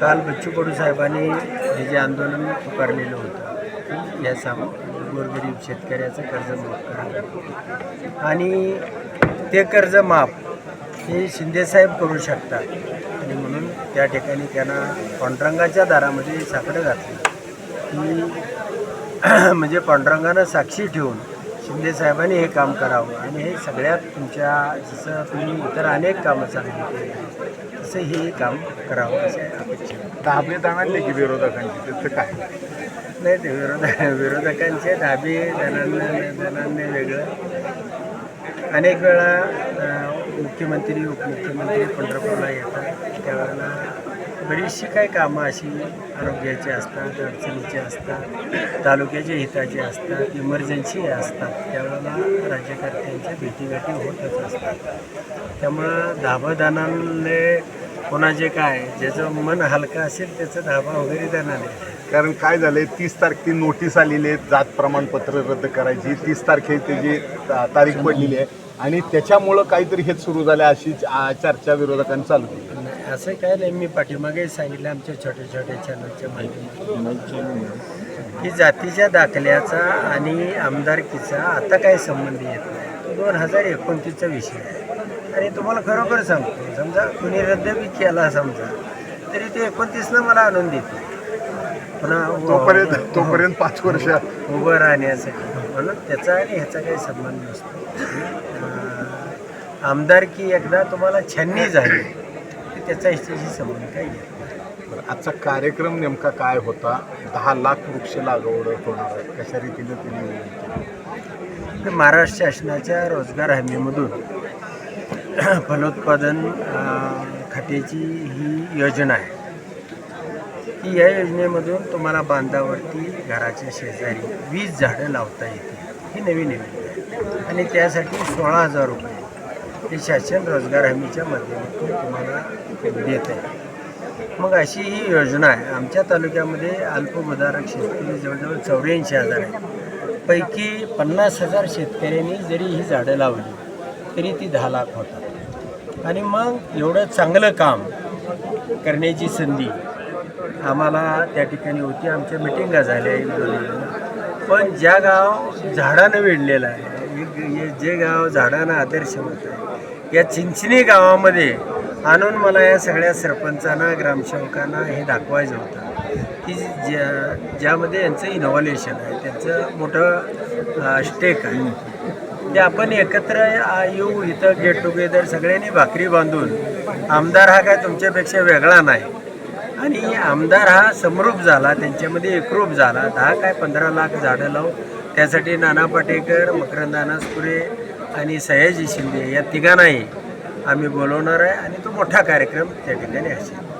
काल बच्चू कडू साहेबांनी हे जे आंदोलन पुकारलेलं होतं या साम गोरगरीब शेतकऱ्याचं कर्ज माफ करा. आणि ते कर्ज माफ हे शिंदेसाहेब करू शकतात. आणि म्हणून त्या ठिकाणी त्यांना पांडुरंगाच्या दारामध्ये साकडं घातलं. की म्हणजे पांडुरंगानं साक्षी ठेवून शिंदे साहेबांनी हे काम करावं आणि हे सगळ्यात तुमच्या जसं तुम्ही इतर अनेक कामं केली तसं हे काम करावं असं अपेक्षा. दाबे जाणले की विरोधकांची त्याचं काय नाही ते विरोधक विरोधकांचे धाबे जणांना जणांनी वेगळं अनेक वेळा मुख्यमंत्री उपमुख्यमंत्री पंढरपूरला येतात त्यावेळेला बरीचशी काही कामं अशी आरोग्याची असतात अडचणीची असतात तालुक्याच्या हिताची असतात इमर्जन्सी असतात. त्यावेळेला राज्यकर्त्यांच्या भेटीगाठी होतच असतात. त्यामुळं धाबादानांले कोणाचे काय ज्याचं मन हलकं असेल त्याचं धाबा वगैरे देणार. नाही कारण काय झालंय तीस तारखे नोटीस आलेली आहे जात प्रमाणपत्र रद्द करायची. तीस तारखे त्याची ता- तारीख पडलेली आहे. आणि त्याच्यामुळं काहीतरी हेच सुरू झालं अशी आ- चर्चा विरोधकांनी चालू केली. असं काय नाही मी पाठीमागे सांगितलं आमच्या छोट्या छोट्या चॅनलच्या माध्यमातून. की जातीच्या दाखल्याचा आणि आमदारकीचा आता काय संबंध येत नाही. तो दोन हजार एकोणतीसचा विषय आहे. आणि तुम्हाला खरोखर सांगतो समजा कुणी रद्द बी केला समजा तरी ते एकोणतीसनं मला आणून देते. तोपर्यंत तोपर्यंत पाच वर्ष. उभं राहण्यासाठी. म्हणून त्याचा आणि ह्याचा काही संबंध नसतो. आमदारकी एकदा तुम्हाला छन्नी झाली. त्याचा ह्याच्याशी संबंध काही. बरं, आजचा कार्यक्रम नेमका काय होता? दहा लाख वृक्ष लागवड होणार आहे. कशा रीतीने तुम्ही महाराष्ट्र शासनाच्या रोजगार हमीमधून फलोत्पादन खात्याची ही योजना आहे. की या योजनेमधून तुम्हाला बांधावरती घराच्या शेजारी वीस झाडं लावता येतील. ही नवीन योजना आहे. आणि त्यासाठी सोळा हजार रुपये ही शासन रोजगार हमीच्या माध्यमातून तुम्हाला देत आहे. मग अशी ही योजना आहे. आमच्या तालुक्यामध्ये अल्पमदारक शेतकरी जवळजवळ चौऱ्याऐंशी हजार आहे पैकी पन्नास हजार शेतकऱ्यांनी जरी ही झाडं लावली तरी ती दहा लाख होतात. आणि मग एवढं चांगलं काम करण्याची संधी आम्हाला त्या ठिकाणी होती. आमच्या मिटिंगा झाल्या. एक दोन पण ज्या गाव झाडानं वेढलेलं आहे हे जे गाव झाडांना आदर्श होत आहे या चिंचणी गावामध्ये आणून मला या सगळ्या सरपंचांना ग्रामसेवकांना हे दाखवायचं होतं की ज्या ज्यामध्ये यांचं इनोव्हलेशन आहे त्यांचं मोठं स्टेक आहे. ते आपण एकत्र आ- येऊ इथं गेट टुगेदर सगळ्यांनी भाकरी बांधून आमदार हा काय तुमच्यापेक्षा वेगळा नाही. आणि आमदार हा समरूप झाला त्यांच्यामध्ये एकरूप झाला. दहा काय पंधरा लाख झाडं लावून त्यासाठी नाना पाटेकर मकरंद अनासपुरे आणि सयाजी शिंदे या तिघांनाही आम्ही बोलवणार आहे आणि तो मोठा कार्यक्रम त्या ठिकाणी असेल.